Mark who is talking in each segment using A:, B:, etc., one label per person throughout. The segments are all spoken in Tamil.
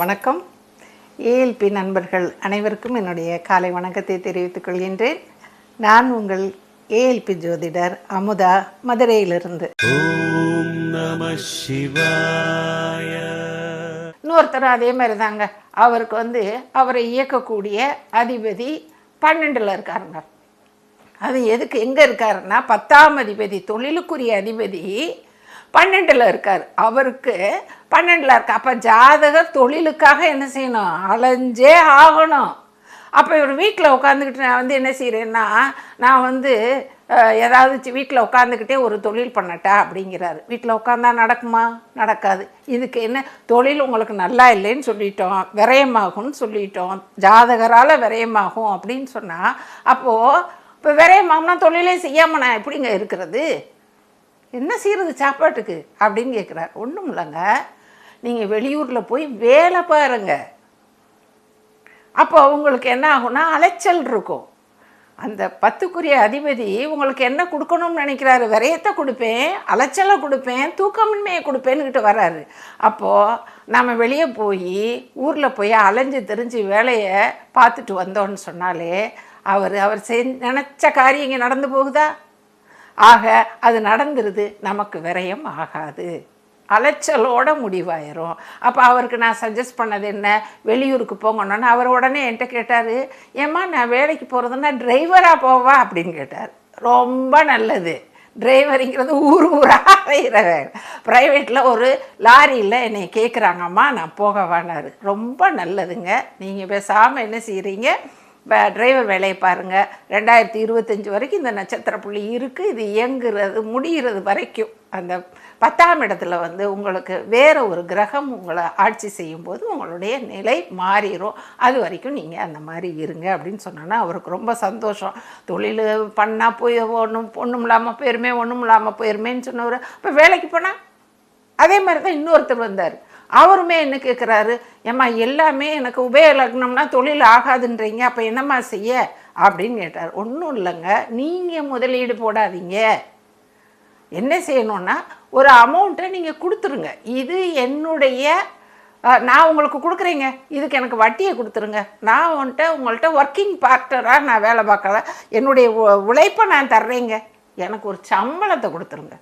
A: வணக்கம். ஏஎல்பி நண்பர்கள் அனைவருக்கும் என்னுடைய காலை வணக்கத்தை தெரிவித்துக் கொள்கின்றேன். நான் உங்கள் ஏஎல்பி ஜோதிடர் அமுதா மதுரையிலிருந்து. இன்னொருத்தர் அதே மாதிரி தாங்க அவருக்கு வந்து அவரை இயக்கக்கூடிய அதிபதி பன்னெண்டுல இருக்காருங்க. அது எதுக்கு எங்கே இருக்காருன்னா பத்தாம் அதிபதி தொழிலுக்குரிய அதிபதி பன்னெண்டில் இருக்கார். அவருக்கு பன்னெண்டில் இருக்கார் அப்போ ஜாதகர் தொழிலுக்காக என்ன செய்யணும்? அலைஞ்சே ஆகணும். அப்போ இவர் வீட்டில் உட்காந்துக்கிட்டு நான் வந்து என்ன செய்கிறேன்னா நான் வந்து ஏதாவது வீட்டில் உட்காந்துக்கிட்டே ஒரு தொழில் பண்ணட்டா அப்படிங்கிறாரு. வீட்டில் உட்காந்தா நடக்குமா? நடக்காது. இதுக்கு என்ன தொழில் உங்களுக்கு நல்லா இல்லைன்னு சொல்லிட்டோம். விரயமாகும்னு சொல்லிட்டோம். ஜாதகரால் விரயமாகும் அப்படின்னு சொன்னால் அப்போது இப்போ விரயமாகும்னா தொழிலே செய்யாமல் நான் எப்படிங்க இருக்கிறது? என்ன செய்கிறது சாப்பாட்டுக்கு? அப்படின்னு கேட்குறார் ஒன்றும் இல்லைங்க. நீங்கள் வெளியூரில் போய் வேலை பாருங்க. அப்போ உங்களுக்கு என்ன ஆகும்னா அலைச்சல் இருக்கும். அந்த பத்துக்குரிய அதிபதி உங்களுக்கு என்ன கொடுக்கணும்னு நினைக்கிறாரு? விரயத்தை கொடுப்பேன் அலைச்சலை கொடுப்பேன் தூக்கமின்மையை கொடுப்பேன்னுக்கிட்டு வராரு அப்போது நம்ம வெளியே போய் ஊரில் போய் அலைஞ்சு தெரிஞ்சு வேலையை பார்த்துட்டு வந்தோன்னு சொன்னாலே அவர் அவர் செ நினச்ச காரியம் இங்கே நடந்து போகுதா? ஆக அது நடந்துருது நமக்கு விரயம் ஆகாது. அலைச்சலோட முடிவாயிரும். அப்போ அவருக்கு நான் சஜஸ்ட் பண்ணது என்ன? வெளியூருக்கு போங்கன்னு அவர் உடனே என்கிட்ட கேட்டார் ஏம்மா நான் வேலைக்கு போகிறதுன்னா டிரைவராக போவா? அப்படின்னு கேட்டார். ரொம்ப நல்லது. டிரைவருங்கிறது ஊர் ஊராக அலைகிற வேலை. ப்ரைவேட்டில் ஒரு லாரியில் என்னை கேட்குறாங்கம்மா நான் போக வேணாரு ரொம்ப நல்லதுங்க. நீங்கள் பேசாமல் என்ன செய்கிறீங்க டிரைவர் வேலையை பாருங்கள் ரெண்டாயிரத்தி இருபத்தஞ்சி வரைக்கும் இந்த நட்சத்திர புள்ளி இருக்குது இது இயங்குறது முடிகிறது வரைக்கும். அந்த பத்தாம் இடத்துல வந்து உங்களுக்கு வேறு ஒரு கிரகம் உங்களை ஆட்சி செய்யும்போது உங்களுடைய நிலை மாறிடும் அது வரைக்கும் நீங்கள் அந்த மாதிரி இருங்க அப்படின்னு சொன்னோன்னா அவருக்கு ரொம்ப சந்தோஷம். தொழில் பண்ணால் போய் ஒன்றும் ஒன்றும் இல்லாமல் போயிருமே ஒன்றும் இல்லாமல் போயிருமேன்னு சொன்னவர். இப்போ வேலைக்கு போனால் அதே மாதிரி தான் இன்னொருத்தர் வந்தார். அவருமே என்ன கேட்குறாரு ஏம்மா எல்லாமே எனக்கு உபய லக்னம்னா தொழில் ஆகாதுன்றீங்க அப்போ என்னம்மா செய்ய? அப்படின்னு கேட்டார். ஒன்றும் இல்லைங்க நீங்கள் முதலீடு போடாதீங்க. என்ன செய்யணும்னா ஒரு அமௌண்ட்டை நீங்கள் கொடுத்துருங்க. இது என்னுடைய நான் உங்களுக்கு கொடுக்குறீங்க. இதுக்கு எனக்கு வட்டியை கொடுத்துருங்க. நான் வந்துட்டு உங்கள்கிட்ட ஒர்க்கிங் பார்ட்னராக நான் வேலை பார்க்கல. என்னுடைய உழைப்பை நான் தர்றேங்க. எனக்கு ஒரு சம்பளத்தை கொடுத்துருங்க.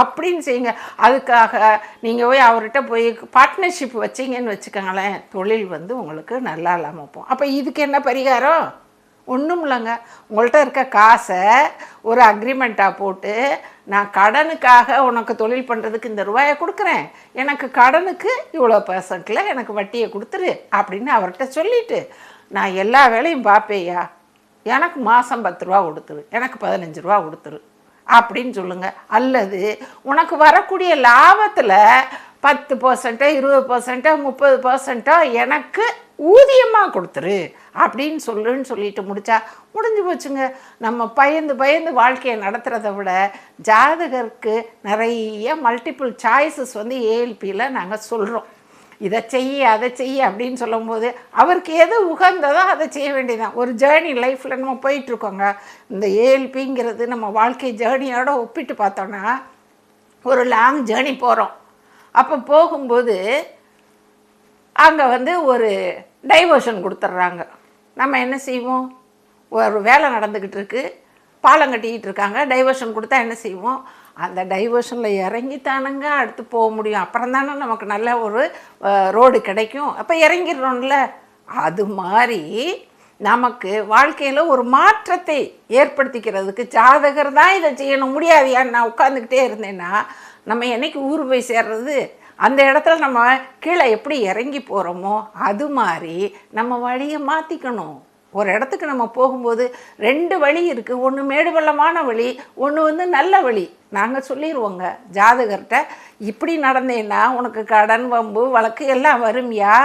A: அப்படின்னு செய்யுங்க. அதுக்காக நீங்கள் போய் அவர்கிட்ட போய் பார்ட்னர்ஷிப் வச்சீங்கன்னு வச்சுக்கோங்களேன் தொழில் வந்து உங்களுக்கு நல்லா இல்லாமல் போகும். அப்போ இதுக்கு என்ன பரிகாரம்? ஒன்றும் இல்லைங்க. உங்கள்கிட்ட இருக்க காசை ஒரு அக்ரிமெண்ட்டாக போட்டு நான் கடனுக்காக உனக்கு தொழில் பண்ணுறதுக்கு இந்த ரூபாயை கொடுக்குறேன். எனக்கு கடனுக்கு இவ்வளோ பர்சன்ட்டில் எனக்கு வட்டியை கொடுத்துரு அப்படின்னு அவர்கிட்ட சொல்லிட்டு நான் எல்லா வேலையும் பார்ப்பேயா எனக்கு மாதம் பத்து ரூபா கொடுத்துரு. எனக்கு பதினஞ்சு ரூபா கொடுத்துரு. அப்படின்னு சொல்லுங்க. அல்லது உனக்கு வரக்கூடிய லாபத்தில் பத்து பர்சன்ட்டோ இருபது பர்சன்ட்டோ முப்பது பர்சன்ட்டோ எனக்கு ஊதியமாக கொடுத்துரு அப்படின்னு சொல்லுன்னு சொல்லிட்டு முடிச்சா முடிஞ்சு போச்சுங்க. நம்ம பயந்து பயந்து வாழ்க்கையை நடத்துகிறத விட ஜாதகருக்கு நிறைய மல்டிபிள் சாய்ஸஸ் வந்து ஏஎல்பியில் நாங்கள் சொல்கிறோம் இதை செய்ய அதை செய்ய அப்படின்னு சொல்லும்போது அவருக்கு எது உகந்ததோ அதை செய்ய வேண்டியதான் ஒரு ஜேர்னி லைஃப்பில் நம்ம போயிட்டுருக்கோங்க. இந்த ஏஎல்பிங்கிறது நம்ம வாழ்க்கை ஜேர்னியோட ஒப்பிட்டு பார்த்தோன்னா ஒரு லாங் ஜேர்னி போகிறோம் அப்போ போகும்போது அங்கே வந்து ஒரு டைவர்ஷன் கொடுத்துட்றாங்க நம்ம என்ன செய்வோம்? ஒரு வேலை நடந்துக்கிட்டு இருக்குது பாலம் கட்டிக்கிட்டு இருக்காங்க. டைவர்ஷன் கொடுத்தா என்ன செய்வோம்? அந்த டைவர்ஷனில் இறங்கித்தானுங்க அடுத்து போக முடியும். அப்புறம் தானே நமக்கு நல்ல ஒரு ரோடு கிடைக்கும். அப்போ இறங்கிடுறோம்ல. அது மாதிரி நமக்கு வாழ்க்கையில் ஒரு மாற்றத்தை ஏற்படுத்திக்கிறதுக்கு ஜாதகர் தான் இதை செய்யணும். முடியாதியா நான் உட்காந்துக்கிட்டே இருந்தேன்னா நம்ம என்னைக்கு ஊர் போய் சேர்றது? அந்த இடத்துல நம்ம கீழே எப்படி இறங்கி போகிறோமோ அது மாதிரி நம்ம வழியை மாற்றிக்கணும் ஒரு இடத்துக்கு நம்ம போகும்போது ரெண்டு வழி இருக்குது ஒன்று மேடு பள்ளமான வழி ஒன்று வந்து நல்ல வழி. நாங்கள் சொல்லிடுவோங்க ஜாதகர்கிட்ட இப்படி நடந்தேன்னா உனக்கு கடன் வம்பு வழக்கு எல்லாம் வரும்யா?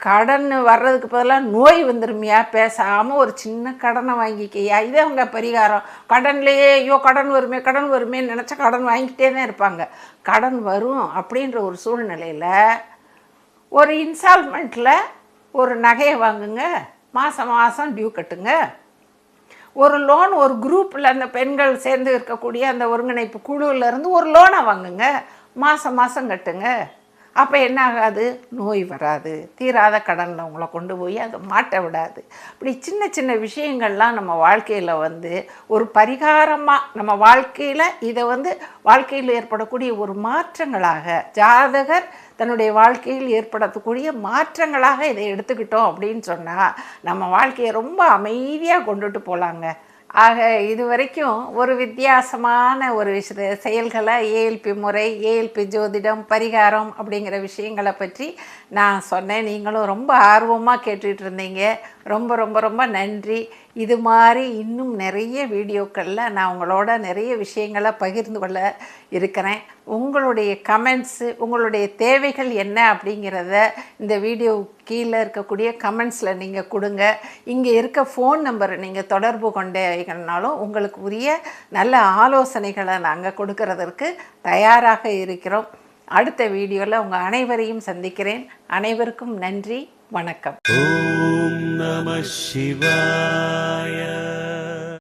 A: கடன் வர்றதுக்கு பதிலாக நோய் வந்துருமியா? பேசாமல் ஒரு சின்ன கடனை வாங்கிக்கையா? இதே அவங்க பரிகாரம். கடன்லையே ஐயோ கடன் வருமே கடன் வருமே நினச்சா கடன் வாங்கிக்கிட்டே தான் இருப்பாங்க. கடன் வரும் அப்படின்ற ஒரு சூழ்நிலையில் ஒரு இன்ஸ்டால்மெண்ட்டில் ஒரு நகையை வாங்குங்க. மாதம் மாதம் டியூ கட்டுங்க. ஒரு லோன் ஒரு குரூப்பில் அந்த பெண்கள் சேர்ந்து இருக்கக்கூடிய அந்த ஒருங்கிணைப்பு குழுவிலேருந்து ஒரு லோனை வாங்குங்க. மாதம் மாதம் கட்டுங்க. அப்போ என்ன ஆகாது நோய் வராது. தீராத கடனில் உங்களை கொண்டு போய் அதை மாட்ட விடாது. இப்படி சின்ன சின்ன விஷயங்கள்லாம் நம்ம வாழ்க்கையில் வந்து ஒரு பரிகாரமாக நம்ம வாழ்க்கையில் இதை வந்து வாழ்க்கையில் ஏற்படக்கூடிய ஒரு மாற்றங்களாக ஜாதகர் தன்னுடைய வாழ்க்கையில் ஏற்படக்கூடிய மாற்றங்களாக இதை எடுத்துக்கிட்டோம் அப்படின்னு சொன்னால் நம்ம வாழ்க்கையை ரொம்ப அமைதியாக கொண்டுட்டு போகலாங்க ஆக இது வரைக்கும் ஒரு வித்தியாசமான ஒரு விஷய செயல்களை ஏஎல்பி முறை ஏஎல்பி ஜோதிடம் பரிகாரம் அப்படிங்கிற விஷயங்களை பற்றி நான் சொன்னேன். நீங்களும் ரொம்ப ஆர்வமாக கேட்டுட்டு இருந்தீங்க. ரொம்ப ரொம்ப ரொம்ப நன்றி. இது மாதிரி இன்னும் நிறைய வீடியோக்களில் நான் உங்களோட நிறைய விஷயங்களை பகிர்ந்து கொள்ள இருக்கிறேன். உங்களுடைய கமெண்ட்ஸு உங்களுடைய தேவைகள் என்ன அப்படிங்கிறத இந்த வீடியோ கீழே இருக்கக்கூடிய கமெண்ட்ஸில் நீங்கள் கொடுங்க. இங்கே இருக்க ஃபோன் நம்பரை நீங்கள் தொடர்பு கொண்டீங்கன்னாலும் உங்களுக்கு உரிய நல்ல ஆலோசனைகளை நாங்கள் கொடுக்கறதற்கு தயாராக இருக்கிறோம். அடுத்த வீடியோவில் உங்கள் அனைவரையும் சந்திக்கிறேன். அனைவருக்கும் நன்றி. வணக்கம்.
B: ஓம் நம சிவாய.